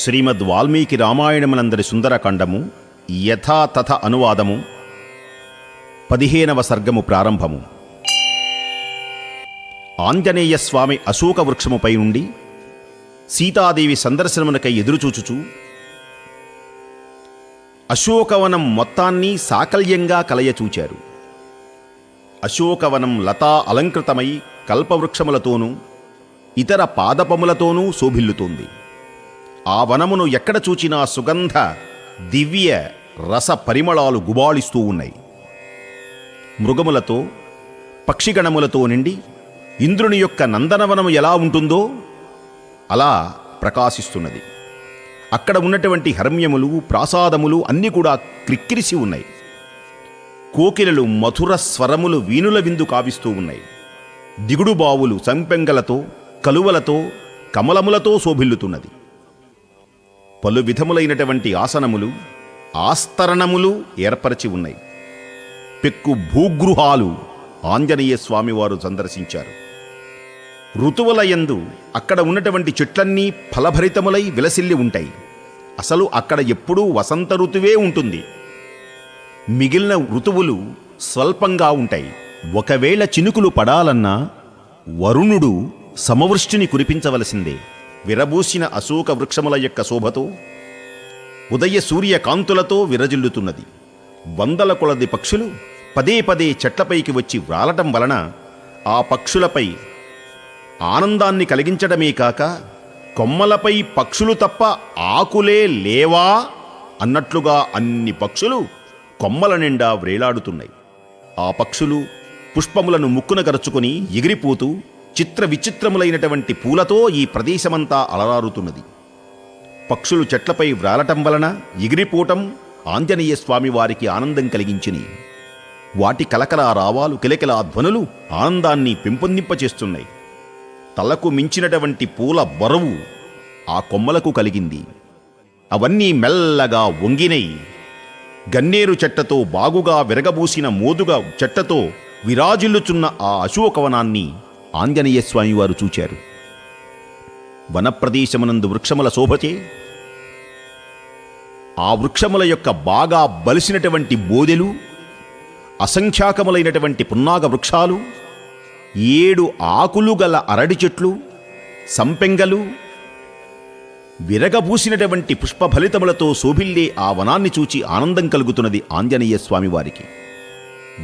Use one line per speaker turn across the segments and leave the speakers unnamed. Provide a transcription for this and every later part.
శ్రీమద్ వాల్మీకి రామాయణమునందరి సుందరకాండము యథాతథ అనువాదము పదిహేనవ సర్గము ప్రారంభము. ఆంజనేయ స్వామి అశోక వృక్షముపై ఉండి సీతాదేవి సందర్శనమునకై ఎదురుచూచుచూ అశోకవనం మొత్తాన్ని సాకల్యంగా కలయచూచారు. అశోకవనం లతా అలంకృతమై కల్పవృక్షములతోనూ ఇతర పాదపములతోనూ శోభిల్లుతోంది. ఆ వనమును ఎక్కడ చూచినా సుగంధ దివ్య రస పరిమళాలు గుబాళిస్తూ ఉన్నాయి. మృగములతో పక్షిగణములతో నిండి ఇంద్రుని యొక్క నందనవనము ఎలా ఉంటుందో అలా ప్రకాశిస్తున్నది. అక్కడ ఉన్నటువంటి హర్మ్యములు ప్రాసాదములు అన్నీ కూడా క్రిక్కిరిసి ఉన్నాయి. కోకిలలు మధుర స్వరములు వీణుల విందు కావిస్తూ ఉన్నాయి. దిగుడు బావులు సంపెంగలతో కలువలతో కమలములతో శోభిల్లుతున్నది. పలు విధములైనటువంటి ఆసనములు ఆస్తరణములు ఏర్పరచి ఉన్నాయి. పెక్కు భూగృహాలు ఆంజనేయ స్వామివారు సందర్శించారు. ఋతువుల యందు అక్కడ ఉన్నటువంటి చెట్లన్నీ ఫలభరితములై విలసిల్లి ఉంటాయి. అసలు అక్కడ ఎప్పుడూ వసంత ఋతువే ఉంటుంది. మిగిలిన ఋతువులు స్వల్పంగా ఉంటాయి. ఒకవేళ చినుకులు పడాలన్నా వరుణుడు సమవృష్టిని కురిపించవలసిందే. విరబూసిన అశోక వృక్షముల యొక్క శోభతో ఉదయ సూర్య కాంతులతో విరజిల్లుతున్నది. వందల కొలది పక్షులు పదే పదే చెట్లపైకి వచ్చి వ్రాలటం వలన ఆ పక్షులపై ఆనందాన్ని కలిగించడమే కాక కొమ్మలపై పక్షులు తప్ప ఆకులే లేవా అన్నట్లుగా అన్ని పక్షులు కొమ్మల నిండా వ్రేలాడుతున్నాయి. ఆ పక్షులు పుష్పములను ముక్కున కరుచుకొని ఎగిరిపోతూ చిత్ర విచిత్రములైనటువంటి పూలతో ఈ ప్రదేశమంతా అలరారుతున్నది. పక్షులు చెట్లపై వ్రాలటం వలన ఎగిరిపోవటం ఆంజనేయ స్వామివారికి ఆనందం కలిగించిని వాటి కలకల రావాలు కిలకిల ధ్వనులు ఆనందాన్ని పెంపొందింపచేస్తున్నాయి. తలకు మించినటువంటి పూల బరువు ఆ కొమ్మలకు కలిగింది. అవన్నీ మెల్లగా వంగినై గన్నేరు చెట్టతో బాగుగా విరగబూసిన మోదుగా చెట్టతో విరాజిల్లుచున్న ఆ అశోకవనాన్ని ఆంజనేయ స్వామివారు చూచారు. వనప్రదేశమునందు వృక్షముల శోభచే ఆ వృక్షముల యొక్క బాగా బలిసినటువంటి బోదెలు అసంఖ్యాకములైనటువంటి పున్నాగ వృక్షాలు ఏడు ఆకులు గల అరడి చెట్లు సంపెంగలు విరగబూసినటువంటి పుష్పఫలితములతో శోభిల్లే ఆ వనాన్ని చూచి ఆనందం కలుగుతున్నది ఆంజనేయ స్వామివారికి.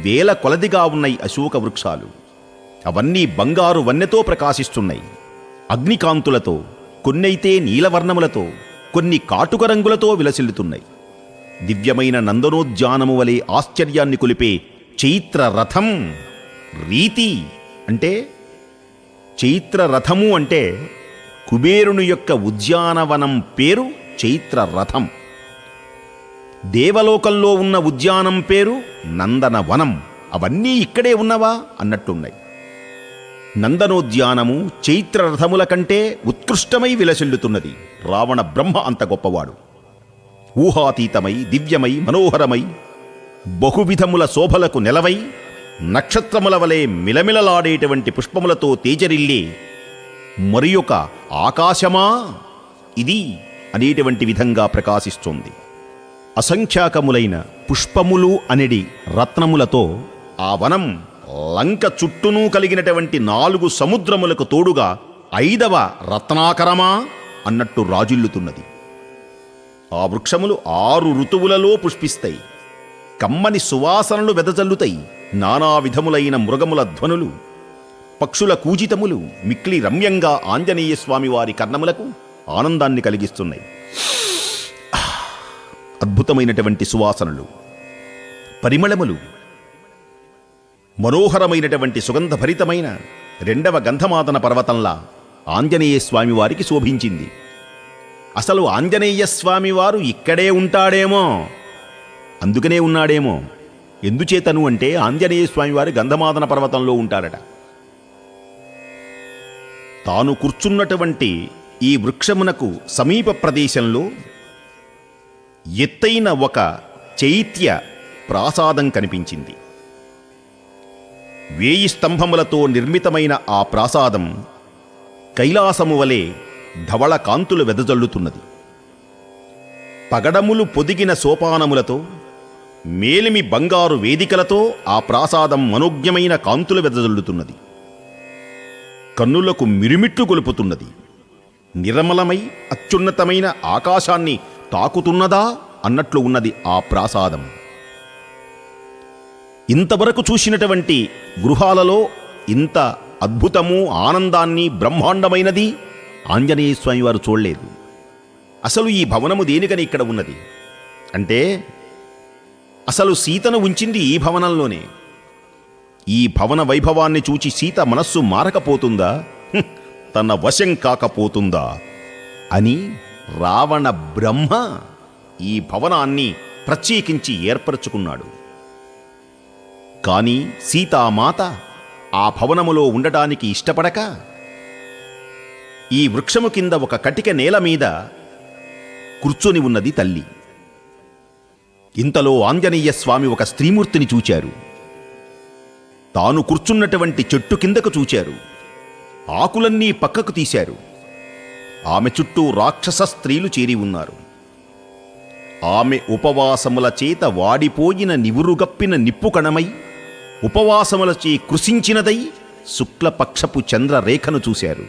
వేల కొలదిగా ఉన్నాయి అశోక వృక్షాలు. అవన్నీ బంగారు వన్నెతో ప్రకాశిస్తున్నాయి. అగ్నికాంతులతో కొన్నైతే నీలవర్ణములతో కొన్ని కాటుక రంగులతో విలసిల్లుతున్నాయి. దివ్యమైన నందనోద్యానము వలె ఆశ్చర్యాన్ని కొలిపే చైత్ర రథం రీతి అంటే చైత్ర రథము అంటే కుబేరుని యొక్క ఉద్యానవనం పేరు చైత్ర రథం దేవలోకంలో ఉన్న ఉద్యానం పేరు నందనవనం. అవన్నీ ఇక్కడే ఉన్నవా? అన్నట్టున్నాయి. నందనోద్యానము చైత్ర రథముల కంటే ఉత్కృష్టమై విలసిల్లుతున్నది. రావణ బ్రహ్మ అంత గొప్పవాడు. ఊహాతీతమై దివ్యమై మనోహరమై బహువిధముల శోభలకు నెలవై నక్షత్రముల వలె మిలమిలలాడేటువంటి పుష్పములతో తేజరిల్లే మరి ఒక ఆకాశమా? ఇది అనేటువంటి విధంగా ప్రకాశిస్తుంది. అసంఖ్యాకములైన పుష్పములు అనెడి రత్నములతో ఆ వనం లంక చుట్టూనూ కలిగినటువంటి నాలుగు సముద్రములకు తోడుగా ఐదవ రత్నాకరమా అన్నట్టు రాజిల్లుతున్నది. ఆ వృక్షములు ఆరు ఋతువులలో పుష్పిస్తాయి. కమ్మని సువాసనలు వెదజల్లుతాయి. నానా విధములైన మృగముల ధ్వనులు పక్షుల కూజితములు మిక్లి రమ్యంగా ఆంజనేయ స్వామి వారి కర్ణములకు ఆనందాన్ని కలిగిస్తున్నాయి. అద్భుతమైనటువంటి సువాసనలు పరిమళములు మనోహరమైనటువంటి సుగంధభరితమైన రెండవ గంధమాదన పర్వతంలా ఆంజనేయ స్వామివారికి శోభించింది. అసలు ఆంజనేయ స్వామివారు ఇక్కడే ఉంటాడేమో? అందుకనే ఉన్నాడేమో? ఎందుచేతను అంటే ఆంజనేయ స్వామి గంధమాదన పర్వతంలో ఉంటాడట తాను కూర్చున్నటువంటి ఈ వృక్షమునకు సమీప ప్రదేశంలో ఎత్తైన ఒక చైత్య ప్రాసాదం కనిపించింది. వేయి స్తంభములతో నిర్మితమైన ఆ ప్రాసాదం కైలాసము వలె ధవళ కాంతులు వెదజల్లుతున్నది. పగడములు పొదిగిన సోపానములతో మేలిమి బంగారు వేదికలతో ఆ ప్రాసాదం మనోజ్ఞమైన కాంతులు వెదజల్లుతున్నది. కన్నులకు మిరుమిట్లు గొలుపుతున్నది నిర్మలమై అత్యున్నతమైన ఆకాశాన్ని తాకుతున్నదా అన్నట్లు ఉన్నది ఆ ప్రాసాదం. ఇంతవరకు చూసినటువంటి గృహాలలో ఇంత అద్భుతము ఆనందాన్ని బ్రహ్మాండమైనది ఆంజనేయ స్వామి వారు చూడలేదు. అసలు ఈ భవనము దేనికని ఇక్కడ ఉన్నది? అంటే అసలు సీతను ఉంచింది ఈ భవనంలోనే. ఈ భవన వైభవాన్ని చూచి సీత మనస్సు మారకపోతుందా? తన వశం కాకపోతుందా? అని రావణ బ్రహ్మ ఈ భవనాన్ని ప్రత్యేకించి ఏర్పరచుకున్నాడు. కాని సీతామాత ఆ భవనములో ఉండటానికి ఇష్టపడక ఈ వృక్షము కింద ఒక కటిక నేల మీద కూర్చొని ఉన్నది తల్లి. ఇంతలో ఆంజనేయ స్వామి ఒక స్త్రీమూర్తిని చూచారు. తాను కూర్చున్నటువంటి చెట్టు కిందకు చూచారు. ఆకులన్నీ పక్కకు తీశారు. ఆమె చుట్టూ రాక్షస స్త్రీలు చేరి ఉన్నారు. ఆమె ఉపవాసముల చేత వాడిపోయిన నివురుగప్పిన నిప్పు కణమై ఉపవాసములచే కృషించినదై శుక్లపక్షపు చంద్రరేఖను చూశారు.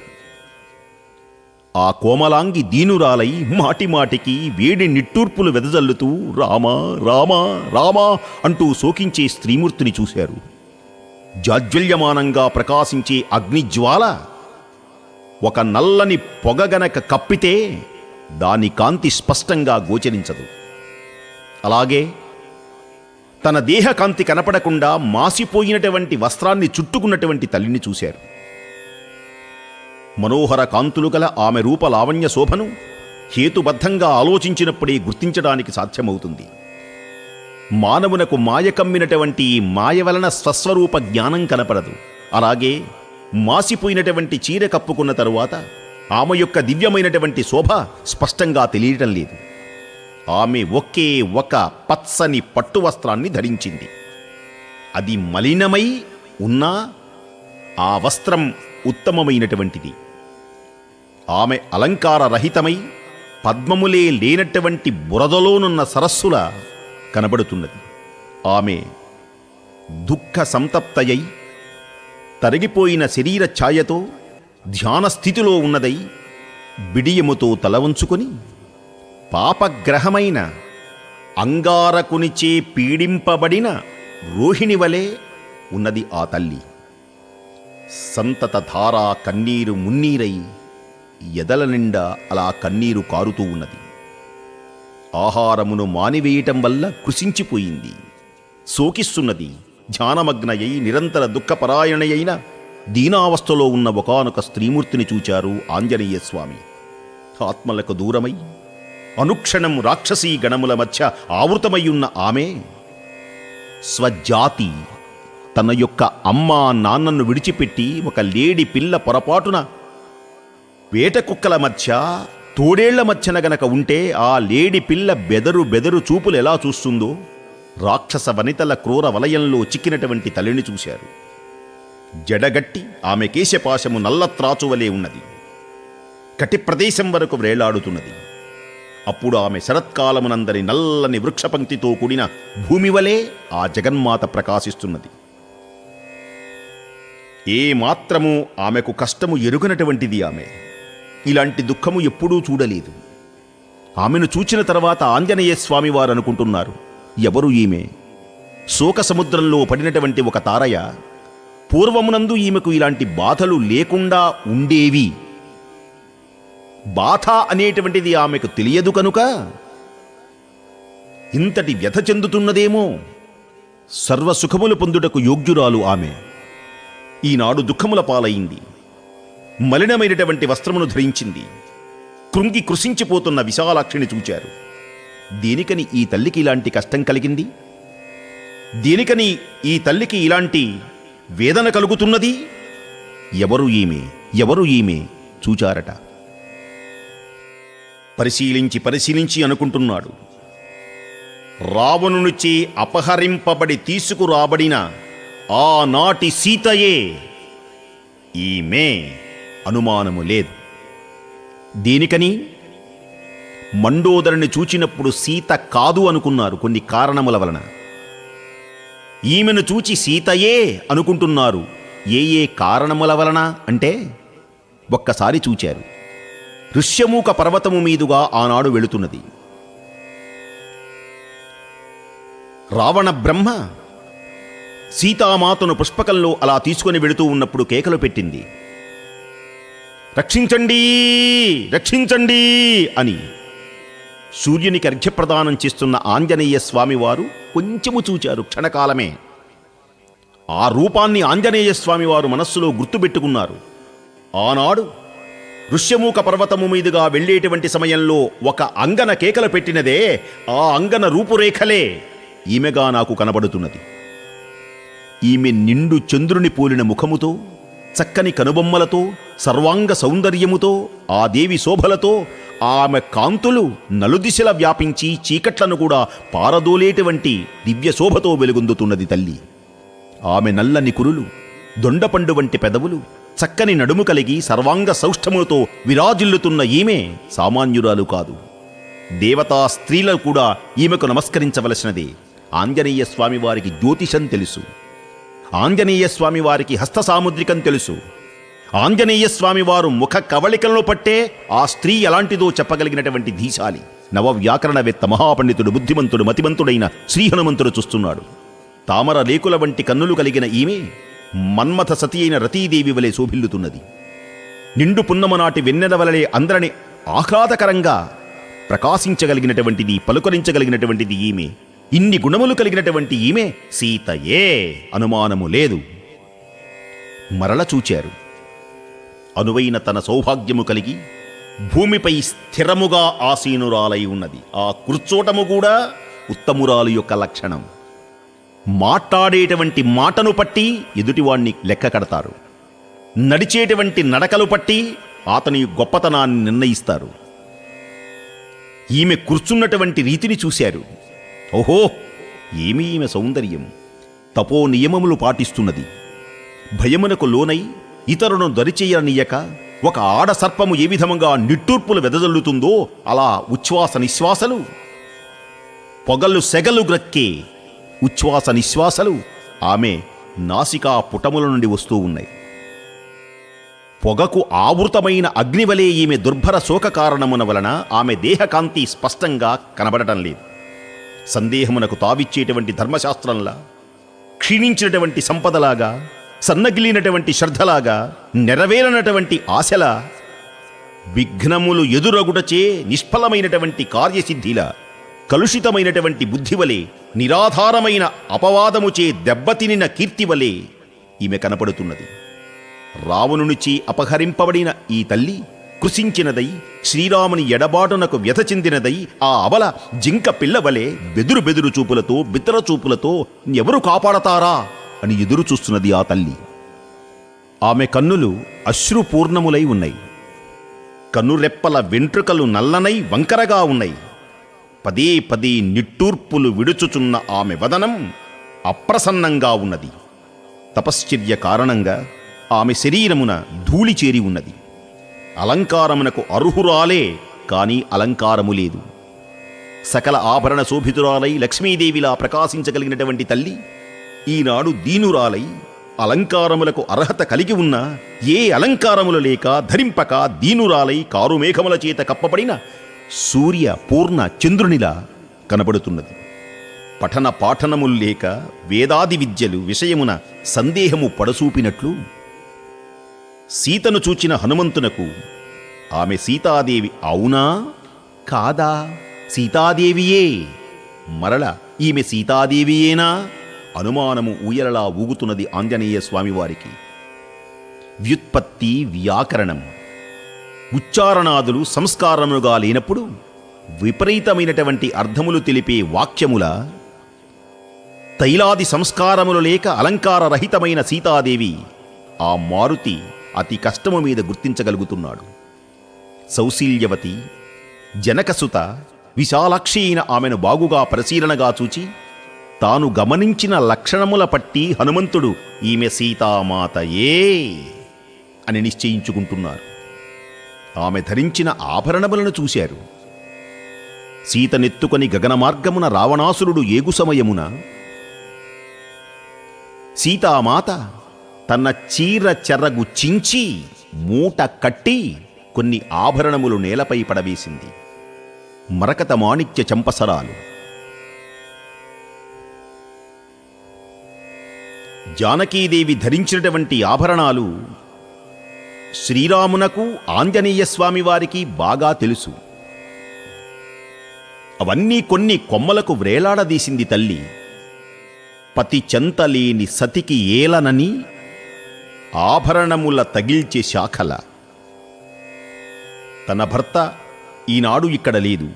ఆ కోమలాంగి దీనురాలై మాటిమాటికి వేడి నిట్టూర్పులు వెదజల్లుతూ రామా రామా రామా అంటూ శోకించే స్త్రీమూర్తిని చూశారు. జాజ్వల్యమానంగా ప్రకాశించే అగ్నిజ్వాల ఒక నల్లని పొగగనక కప్పితే దాని కాంతి స్పష్టంగా గోచరించదు. అలాగే తన దేహకాంతి కనపడకుండా మాసిపోయినటువంటి వస్త్రాన్ని చుట్టుకున్నటువంటి తల్లిని చూశారు. మనోహర కాంతులు గల ఆమె రూప లావణ్య శోభను హేతుబద్ధంగా ఆలోచించినప్పుడే గుర్తించడానికి సాధ్యమవుతుంది. మానవునకు మాయ కమ్మినటువంటి ఈ మాయ వలన స్వస్వరూప జ్ఞానం కనపడదు. అలాగే మాసిపోయినటువంటి చీర కప్పుకున్న తరువాత ఆమె యొక్క దివ్యమైనటువంటి శోభ స్పష్టంగా తెలియటం లేదు. ఆమె ఒకే ఒక పచ్చని పట్టు వస్త్రాన్ని ధరించింది. అది మలినమై ఉన్నా ఆ వస్త్రం ఉత్తమమైనటువంటిది. ఆమె అలంకార రహితమై పద్మములే లేనటువంటి బురదలోనున్న సరస్సుల కనబడుతున్నది. ఆమె దుఃఖ సంతప్తయై తరిగిపోయిన శరీర ఛాయతో ధ్యాన స్థితిలో ఉన్నదై బిడియముతో తల వంచుకొని పాపగ్రహమైన అంగారకునిచే పీడింపబడిన రోహిణి వలె ఉన్నది ఆ తల్లి. సంతత ధారా కన్నీరు మున్నీరై ఎదల నిండా అలా కన్నీరు కారుతూ ఉన్నది. ఆహారమును మానివేయటం వల్ల కృషించిపోయింది శోకిస్తున్నది ధ్యానమగ్నయై నిరంతర దుఃఖపరాయణయైన దీనావస్థలో ఉన్న ఒకనొక స్త్రీమూర్తిని చూచారు ఆంజనేయ స్వామి ఆత్మలకు దూరమై అనుక్షణం రాక్షసీ గణముల మధ్య ఆవృతమయ్యున్న ఆమె స్వజాతి. తన యొక్క అమ్మా నాన్నను విడిచిపెట్టి ఒక లేడి పిల్ల పొరపాటున వేట కుక్కల మధ్య తోడేళ్ళ మధ్యన గనక ఉంటే ఆ లేడి పిల్ల బెదరు బెదరు చూపులు ఎలా చూస్తుందో రాక్షస వనితల క్రూర వలయంలో చిక్కినటువంటి తల్లిని చూశారు. జడగట్టి ఆమె కేశపాశము నల్లత్రాచువలే ఉన్నది. కటి ప్రదేశం వరకు వ్రేలాడుతున్నది అప్పుడు ఆమె శరత్కాలమునందరి నల్లని వృక్షపంక్తితో కూడిన భూమి వలె ఆ జగన్మాత ప్రకాశిస్తున్నది. ఏ మాత్రము ఆమెకు కష్టము ఎరుగనటువంటిది ఆమె. ఇలాంటి దుఃఖము ఎప్పుడూ చూడలేదు. ఆమెను చూచిన తర్వాత ఆంజనేయ స్వామి వారు అనుకుంటున్నారు ఎవరు ఈమె? శోక సముద్రంలో పడినటువంటి ఒక తారయ పూర్వమునందు ఈమెకు ఇలాంటి బాధలు లేకుండా ఉండేవి. బాధ అనేటువంటిది ఆమెకు తెలియదు కనుక ఇంతటి వ్యథ చెందుతున్నదేమో సర్వసుఖములు పొందుటకు యోగ్యురాలు ఆమె. ఈనాడు దుఃఖముల పాలయింది మలినమైనటువంటి వస్త్రమును ధరించింది. కృంగి కృషించిపోతున్న విశాలాక్షిని చూచారు. దేనికని ఈ తల్లికి ఇలాంటి కష్టం కలిగింది? దేనికని ఈ తల్లికి ఇలాంటి వేదన కలుగుతున్నది? ఎవరు ఈమె? ఎవరు ఈమె? చూచారట. పరిశీలించి పరిశీలించి అనుకుంటున్నాడు. రావణునిచే అపహరింపబడి తీసుకురాబడిన ఆనాటి సీతయే ఈమె అనుమానము లేదు. దీనికని? మండోదరిని చూచినప్పుడు సీత కాదు అనుకున్నారు కొన్ని కారణముల వలన. ఈమెను చూచి సీతయే అనుకుంటున్నారు ఏ ఏ కారణముల వలన? అంటే ఒక్కసారి చూచారు. ఋష్యమూక పర్వతము మీదుగా ఆనాడు వెళుతున్నది. రావణ బ్రహ్మ సీతామాతను పుష్పకంలో అలా తీసుకొని వెళుతూ ఉన్నప్పుడు కేకలు పెట్టింది. రక్షించండి రక్షించండి అని సూర్యునికి అర్ఘ్యప్రదానం చేస్తున్న ఆంజనేయ స్వామివారు కొంచెము చూచారు క్షణకాలమే. ఆ రూపాన్ని ఆంజనేయ స్వామివారు మనస్సులో గుర్తుపెట్టుకున్నారు. ఆనాడు ఋష్యమూక పర్వతము మీదుగా వెళ్ళేటువంటి సమయంలో ఒక అంగన కేకలు పెట్టినదే ఆ అంగన రూపురేఖలే. ఈమెగా నాకు కనబడుతున్నది. ఈమె నిండు చంద్రుని పోలిన ముఖముతో చక్కని కనుబొమ్మలతో సర్వాంగ సౌందర్యముతో ఆ దేవి శోభలతో ఆమె కాంతులు నలుదిశల వ్యాపించి చీకట్లను కూడా పారదోలేటువంటి దివ్య శోభతో వెలుగొందుతున్నది తల్లి. ఆమె నల్లని కురులు దొండపండు వంటి పెదవులు చక్కని నడుము కలిగి సర్వాంగ సౌష్ఠములతో విరాజిల్లుతున్న ఈమె సామాన్యురాలు కాదు. దేవతా స్త్రీలు కూడా ఈమెకు నమస్కరించవలసినదే. ఆంజనేయ స్వామి వారికి జ్యోతిషం తెలుసు. ఆంజనేయ స్వామి వారికి హస్త సాముద్రికం తెలుసు. ఆంజనేయ స్వామివారు ముఖ కవళికలను పట్టే ఆ స్త్రీ ఎలాంటిదో చెప్పగలిగినటువంటి ధీశాలి. నవ వ్యాకరణవేత్త మహాపండితుడు బుద్ధిమంతుడు మతిమంతుడైన శ్రీహనుమంతుడు చూస్తున్నాడు. తామర లేకుల వంటి కన్నులు కలిగిన ఈమె మన్మథ సతి అయిన రతీదేవి వలె శోభిల్లుతున్నది. నిండు పున్నమనాటి వెన్నెల వలె అందరిని ఆహ్లాదకరంగా ప్రకాశించగలిగినటువంటిది పలుకరించగలిగినటువంటిది ఈమె. ఇన్ని గుణములు కలిగినటువంటి ఈమె సీతయే అనుమానము లేదు. మరల చూచారు. అనువైన తన సౌభాగ్యము కలిగి భూమిపై స్థిరముగా ఆసీనురాలై ఉన్నది. ఆ కూర్చోటము కూడా ఉత్తమురాలు యొక్క లక్షణం. మాట్లాడేటువంటి మాటను పట్టి ఎదుటివాణ్ణి లెక్క కడతారు. నడిచేటువంటి నడకలు పట్టి అతని గొప్పతనాన్ని నిర్ణయిస్తారు. ఈమె కూర్చున్నటువంటి రీతిని చూశారు. ఓహో ఏమీ ఈమె సౌందర్యం? తపో నియమములు పాటిస్తున్నది. భయమునకు లోనై ఇతరులను దరిచేయనీయక ఒక ఆడ సర్పము ఏ విధముగా నిట్టూర్పులు వెదజల్లుతుందో అలా ఉచ్ఛ్వాస నిశ్వాసలు. పొగలు సెగలు గ్రక్కే ఉచ్ఛ్వాస నిశ్వాసలు ఆమె నాసికా పుటముల నుండి వస్తూ ఉన్నాయి. పొగకు ఆవృతమైన అగ్నివలే ఈమె దుర్భర శోక కారణమున వలన ఆమె దేహకాంతి స్పష్టంగా కనబడటం లేదు. సందేహమునకు తావిచ్చేటువంటి ధర్మశాస్త్రంలా క్షీణించినటువంటి సంపదలాగా సన్నగిలినటువంటి శ్రద్ధలాగా నెరవేరనటువంటి ఆశలా విఘ్నములు ఎదురగుటచే నిష్ఫలమైనటువంటి కార్యసిద్ధిలా కలుషితమైనటువంటి బుద్ధివలే నిరాధారమైన అపవాదముచే దెబ్బతినిన కీర్తివలే ఈమె కనపడుతున్నది. రావణునిచి అపహరింపబడిన ఈ తల్లి కృషించినదై శ్రీరాముని ఎడబాటునకు వ్యథ చెందినదై ఆ అవల జింక పిల్లవలే బెదురు బెదురు చూపులతో బిత్తర చూపులతో ఎవరు కాపాడతారా అని ఎదురు చూస్తున్నది ఆ తల్లి. ఆమె కన్నులు అశ్రుపూర్ణములై ఉన్నాయి. కన్నురెప్పల వెంట్రుకలు నల్లనై వంకరగా ఉన్నాయి. పదే పదే నిట్టూర్పులు విడుచుచున్న ఆమె వదనం అప్రసన్నంగా ఉన్నది. తపశ్చర్య కారణంగా ఆమె శరీరమున ధూళి చేరి ఉన్నది. అలంకారమునకు అర్హురాలే కాని అలంకారము లేదు. సకల ఆభరణ శోభితురాలై లక్ష్మీదేవిలా ప్రకాశించగలిగినటువంటి తల్లి ఈనాడు దీనురాలై అలంకారములకు అర్హత కలిగి ఉన్న ఏ అలంకారములు లేక ధరింపక దీనురాలై కారుమేఘముల చేత కప్పబడిన సూర్య పూర్ణ చంద్రునిలా కనబడుతున్నది. పఠన పాఠనములు లేక వేదాది విద్యలు విషయమున సందేహము పడసూపినట్లు సీతను చూచిన హనుమంతునకు ఆమె సీతాదేవి అవునా? కాదా? సీతాదేవియే. మరల ఈమె సీతాదేవియేనా? అనుమానము ఊయలలా ఊగుతున్నది ఆంజనేయ స్వామివారికి. వ్యుత్పత్తి వ్యాకరణం. ఉచ్చారణాదులు సంస్కారములుగా లేనప్పుడు విపరీతమైనటువంటి అర్థములు తెలిపే వాక్యముల తైలాది సంస్కారములు లేక అలంకార రహితమైన సీతాదేవి ఆ మారుతి అతి కష్టము మీద గుర్తించగలుగుతున్నాడు. సౌశీల్యవతి జనకసుత విశాలాక్షి అయిన ఆమెను బాగుగా పరిశీలనగా చూచి తాను గమనించిన లక్షణముల పట్టి హనుమంతుడు ఈమె సీతామాతయే అని నిశ్చయించుకుంటున్నారు. ఆమె ధరించిన ఆభరణములను చూశారు. సీతనెత్తుకొని గగన మార్గమున రావణాసురుడు ఏగు సమయమున సీతామాత తన చీర చెర్రగు చించి మూట కట్టి కొన్ని ఆభరణములు నేలపై పడవేసింది. మరకత మాణిక్య చంపసరాలు. జానకీదేవి ధరించినటువంటి ఆభరణాలు శ్రీరామునకు ఆంజనేయ స్వామి వారికి బాగా తెలుసు. అవన్నీ కొన్ని కొమ్మలకు వ్రేలాడదీసింది తల్లి. పతి చెంతలేని సతికి ఏలనని ఆభరణముల తగిల్చే శాఖల. తన భర్త ఈనాడు ఇక్కడ లేదు.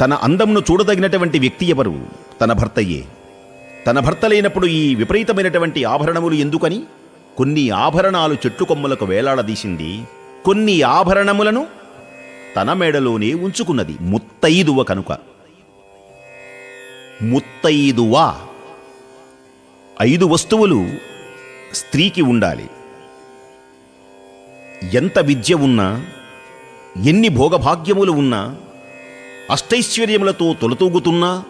తన అందమును చూడదగినటువంటి వ్యక్తి ఎవరు? తన భర్తయే. తన భర్త లేనప్పుడు ఈ విపరీతమైనటువంటి ఆభరణములు ఎందుకని? కొన్ని ఆభరణాలు చెట్టు కొమ్మలకు వేలాడదీసింది. కొన్ని ఆభరణములను తన మెడలోనే ఉంచుకున్నది. ముత్తైదువ కనుక. ముత్తైదువ ఐదు వస్తువులు స్త్రీకి ఉండాలి. ఎంత విద్య ఉన్నా ఎన్ని భోగభాగ్యములు ఉన్నా అష్టైశ్వర్యములతో తొలతూగుతున్నా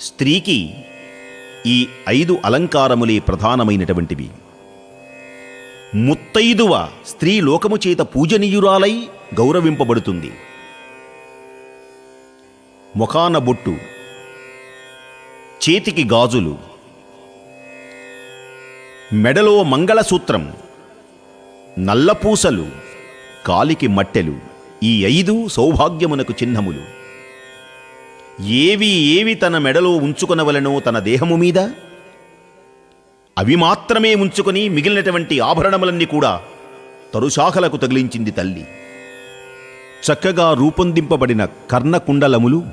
స్త్రీకి ఈ ఐదు అలంకారములే ప్రధానమైనటువంటివి. ముత్తైదువ స్త్రీ లోకము చేత పూజనీయురాలై గౌరవింపబడుతుంది. ముఖాన బొట్టు చేతికి గాజులు మెడలో మంగళసూత్రం నల్లపూసలు కాలికి మట్టెలు ఈ ఐదు సౌభాగ్యమునకు చిహ్నములు. ఏవి ఏవి తన మెడలో ఉంచుకొనవలనో తన దేహము మీద? అవి మాత్రమే ఉంచుకొని మిగిలినటువంటి ఆభరణములన్నీ కూడా తరుశాఖలకు తగిలించింది తల్లి. చక్కగా రూపొందింపబడిన కర్ణకుండలములు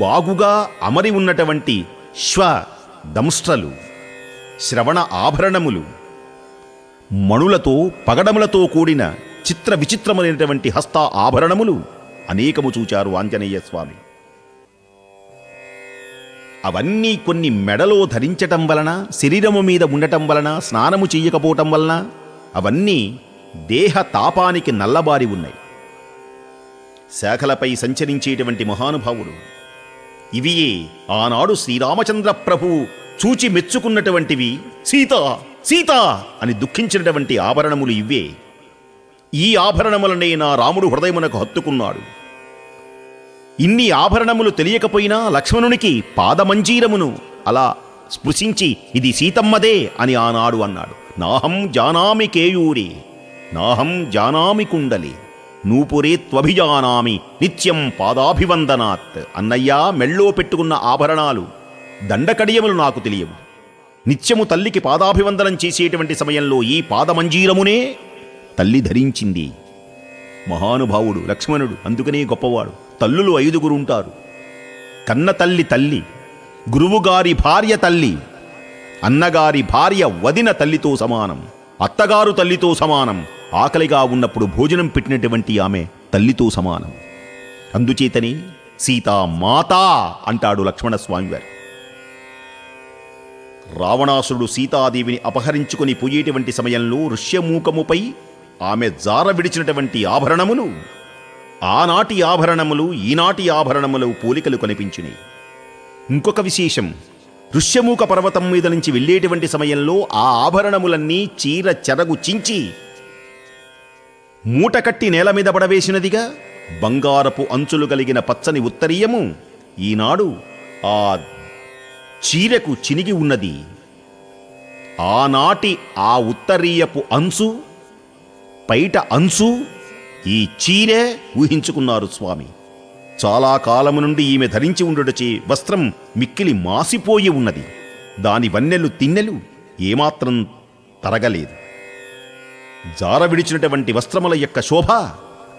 బాగుగా అమరి ఉన్నటువంటి శ్వ దంష్ట్రలు శ్రవణ ఆభరణములు మణులతో పగడములతో కూడిన చిత్ర విచిత్రమైనటువంటి హస్త ఆభరణములు అనేకము చూచారు ఆంజనేయ స్వామి. అవన్నీ కొన్ని మెడలో ధరించటం వలన శరీరము మీద ఉండటం వలన స్నానము చెయ్యకపోవటం వలన అవన్నీ దేహ తాపానికి నల్లబారి ఉన్నాయి. శాఖలపై సంచరించేటువంటి మహానుభావుడు ఇవియే ఆనాడు శ్రీరామచంద్ర ప్రభు చూచి మెచ్చుకున్నటువంటివి. సీత సీత అని దుఃఖించినటువంటి ఆభరణములు ఇవే ఈ ఆభరణములనే నా రాముడు హృదయమునకు హత్తుకున్నాడు. ఇన్ని ఆభరణములు తెలియకపోయినా లక్ష్మణునికి పాదమంజీరమును అలా స్పృశించి ఇది సీతమ్మదే అని ఆనాడు అన్నాడు. నాహం జానామి కేయూరి నాహం జానామి కుండలి నూపురే త్వభిజానామి నిత్యం పాదాభివందనాత్ అన్నయ్యా మెళ్ళో పెట్టుకున్న ఆభరణాలు దండకడియములు నాకు తెలియవు. నిత్యము తల్లికి పాదాభివందనం చేసేటువంటి సమయంలో ఈ పాదమంజీరమునే తల్లి ధరించింది. మహానుభావుడు లక్ష్మణుడు అందుకనే గొప్పవాడు. తల్లులు ఐదుగురు ఉంటారు. కన్న తల్లి తల్లి గురువుగారి భార్య తల్లి అన్నగారి భార్య వదిన తల్లితో సమానం అత్తగారు తల్లితో సమానం ఆకలిగా ఉన్నప్పుడు భోజనం పెట్టినటువంటి ఆమె తల్లితో సమానం. అందుచేతని సీతా మాతా అంటాడు లక్ష్మణస్వామివారు రావణాసురుడు సీతాదేవిని అపహరించుకొని పోయేటువంటి సమయంలో ఋష్యమూకముపై ఆమె జార విడిచినటువంటి ఆభరణములు ఆనాటి ఆభరణములు ఈనాటి ఆభరణములు పోలికలు కనిపించినాయి ఇంకొక విశేషం ఋష్యమూక పర్వతం మీద నుంచి వెళ్ళేటువంటి సమయంలో ఆ ఆభరణములన్నీ చీర చెరగు చించి మూటకట్టి నేల మీద పడవేసినదిగా బంగారపు అంచులు కలిగిన పచ్చని ఉత్తరీయము ఈనాడు ఆ చీరకు చినిగి ఉన్నది. ఆనాటి ఆ ఉత్తరీయపు అంచు పైట అంచు ఈ చీరే ఊహించుకున్నారు స్వామి. చాలా కాలము నుండి ఈమె ధరించి ఉండుటచే వస్త్రం మిక్కిలి మాసిపోయి ఉన్నది. దాని వన్నెలు తిన్నెలు ఏమాత్రం తరగలేదు. జార విడిచినటువంటి వస్త్రముల యొక్క శోభ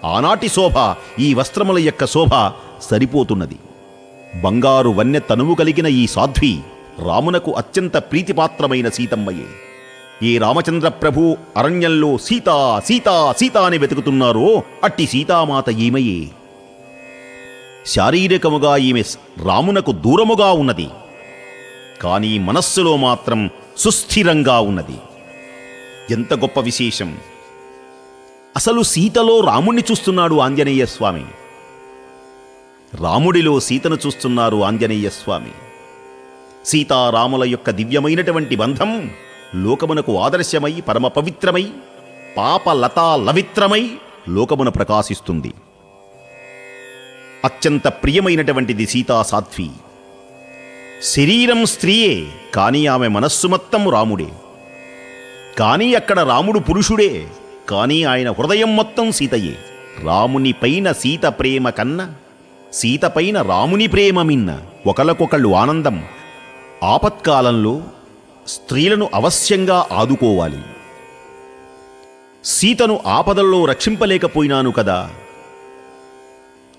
ఆనాటి శోభ ఈ వస్త్రముల యొక్క శోభ సరిపోతున్నది. బంగారు వన్నె తనువు కలిగిన ఈ సాధ్వి రామునకు అత్యంత ప్రీతిపాత్రమైన సీతమ్మయే. ఈ రామచంద్ర ప్రభు అరణ్యంలో సీతా సీతా సీతా అని వెతుకుతున్నారో అట్టి సీతామాత ఈమెయే. శారీరకముగా ఈమె రామునకు దూరముగా ఉన్నది. కానీ మనస్సులో మాత్రం సుస్థిరంగా ఉన్నది. ఎంత గొప్ప విశేషం! అసలు సీతలో రాముణ్ణి చూస్తున్నాడు ఆంజనేయ స్వామి. రాముడిలో సీతను చూస్తున్నారు ఆంజనేయ స్వామి. సీతారాముల యొక్క దివ్యమైనటువంటి బంధం లోకమునకు ఆదర్శమై పరమ పవిత్రమై పాపలతా లవిత్రమై లోకమున ప్రకాశిస్తుంది. అత్యంత ప్రియమైనటువంటిది సీతా సాధ్వి శరీరం స్త్రీయే కానీ ఆమె మనస్సు మొత్తం రాముడే. కానీ అక్కడ రాముడు పురుషుడే కానీ ఆయన హృదయం మొత్తం సీతయే. రాముని పైన సీత ప్రేమ కన్న సీత పైన రాముని ప్రేమ మిన్న ఒకలకొకళ్ళు ఆనందం. ఆపత్కాలంలో స్త్రీలను అవశ్యంగా ఆదుకోవాలి. సీతను ఆపదల్లో రక్షింపలేకపోయినాను కదా.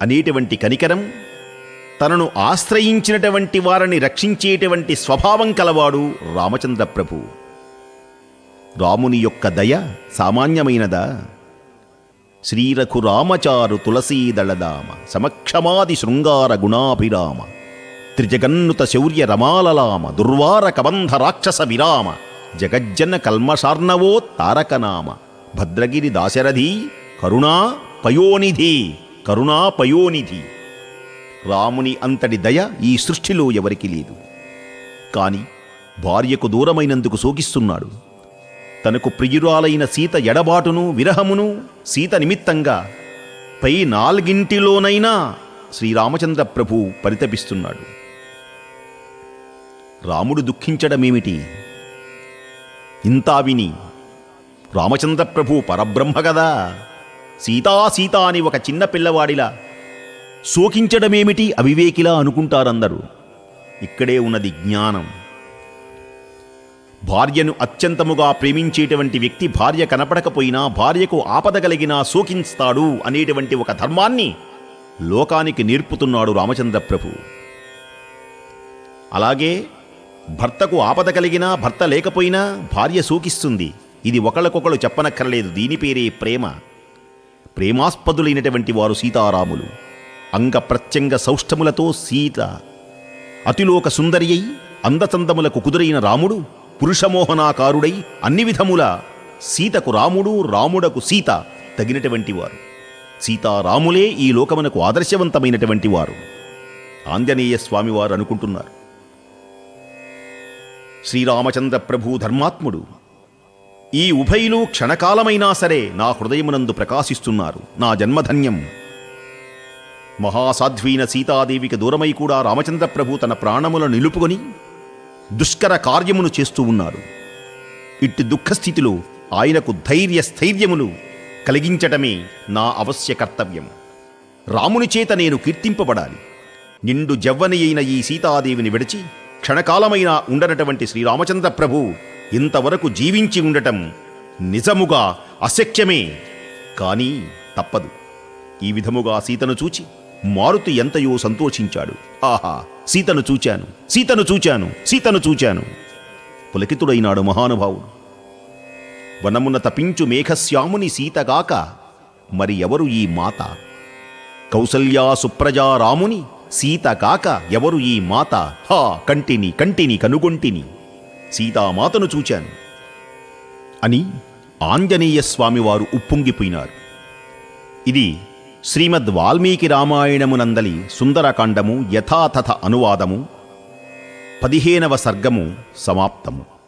అనేటువంటి కనికరం తనను ఆశ్రయించినటువంటి వారిని రక్షించేటువంటి స్వభావం కలవాడు రామచంద్ర ప్రభు. రాముని యొక్క దయ సామాన్యమైనదా? శ్రీరఘురామచారు తులసీదళదామ సమక్షమాది శృంగార గుణాభిరామ. త్రిజగన్నుత శౌర్య రమాలలామ దుర్వార కబంధ రాక్షస విరామ జగజ్జన కల్మషార్ణవో తారకనామ భద్రగిరి దాశరథి కరుణా పయోనిధి కరుణా పయోనిధి. రాముని అంతటి దయ ఈ సృష్టిలో ఎవరికి లేదు. కాని భార్యకు దూరమైనందుకు శోకిస్తున్నాడు తనకు ప్రియురాలైన సీత ఎడబాటును విరహమును సీత నిమిత్తంగా పై నాలుగింటిలోనైనా శ్రీరామచంద్ర ప్రభు పరితపిస్తున్నాడు. రాముడు దుఃఖించడమేమిటి? ఇంతా విని రామచంద్ర ప్రభు పరబ్రహ్మ గదా? సీతా సీత అని ఒక చిన్న పిల్లవాడిలా శోకించడమేమిటి అవివేకిలా అనుకుంటారందరూ. ఇక్కడే ఉన్నది జ్ఞానం. భార్యను అత్యంతముగా ప్రేమించేటువంటి వ్యక్తి భార్య కనపడకపోయినా భార్యకు ఆపద కలిగినా శోకిస్తాడు అనేటువంటి ఒక ధర్మాన్ని లోకానికి నేర్పుతున్నాడు రామచంద్ర ప్రభు. అలాగే భర్తకు ఆపద కలిగినా భర్త లేకపోయినా భార్య సూకిస్తుంది. ఇది ఒకళ్ళకొకళ్ళు చెప్పనక్కర్లేదు. దీని పేరే ప్రేమ. ప్రేమాస్పదులైనటువంటి వారు సీతారాములు. అంగ ప్రత్యంగ సౌష్ఠములతో సీత. అతిలోక సుందరి అయి అందచందములకు కుదురైన రాముడు పురుషమోహనాకారుడై అన్ని విధముల సీతకు రాముడు రాముడకు సీత తగినటువంటి వారు. సీతారాములే ఈ లోకమునకు ఆదర్శవంతమైనటువంటి వారు. ఆంజనేయ స్వామివారు అనుకుంటున్నారు. శ్రీరామచంద్ర ప్రభు ధర్మాత్ముడు. ఈ ఉభయులు క్షణకాలమైనా సరే నా హృదయమునందు ప్రకాశిస్తున్నారు. నా జన్మధన్యం. మహాసాధ్వీన సీతాదేవికి దూరమై కూడా రామచంద్ర ప్రభు తన ప్రాణములను నిలుపుకొని దుష్కర కార్యమును చేస్తూ ఉన్నారు. ఇట్టి దుఃఖస్థితిలో ఆయనకు ధైర్య స్థైర్యములు కలిగించటమే నా అవశ్య కర్తవ్యం. రాముని చేత నేను కీర్తింపబడాలి. నిండు జవ్వని అయిన ఈ సీతాదేవిని విడిచి క్షణకాలమైనా ఉండనటువంటి శ్రీరామచంద్ర ప్రభు ఇంతవరకు జీవించి ఉండటం నిజముగా అశక్యమే. కానీ తప్పదు. ఈ విధముగా సీతను చూచి మారుతి ఎంతయో సంతోషించాడు. ఆహా సీతను చూచాను సీతను చూచాను సీతను చూచాను. పులకితుడైనాడు మహానుభావుడు. వనమున తపించు మేఘశ్యాముని సీతగాక మరి ఎవరు ఈ మాత? కౌసల్యా సుప్రజా రాముని సీత కాక ఎవరు ఈ మాత? హా కంటిని కంటిని కనుగొంటిని. సీతామాతను చూచాను. అని ఆంజనేయ స్వామివారు ఉప్పొంగిపోయినారు. ఇది శ్రీమద్ వాల్మీకి రామాయణమునందలి సుందరకాండము యథాతథ అనువాదము. పదిహేనవ సర్గము సమాప్తము.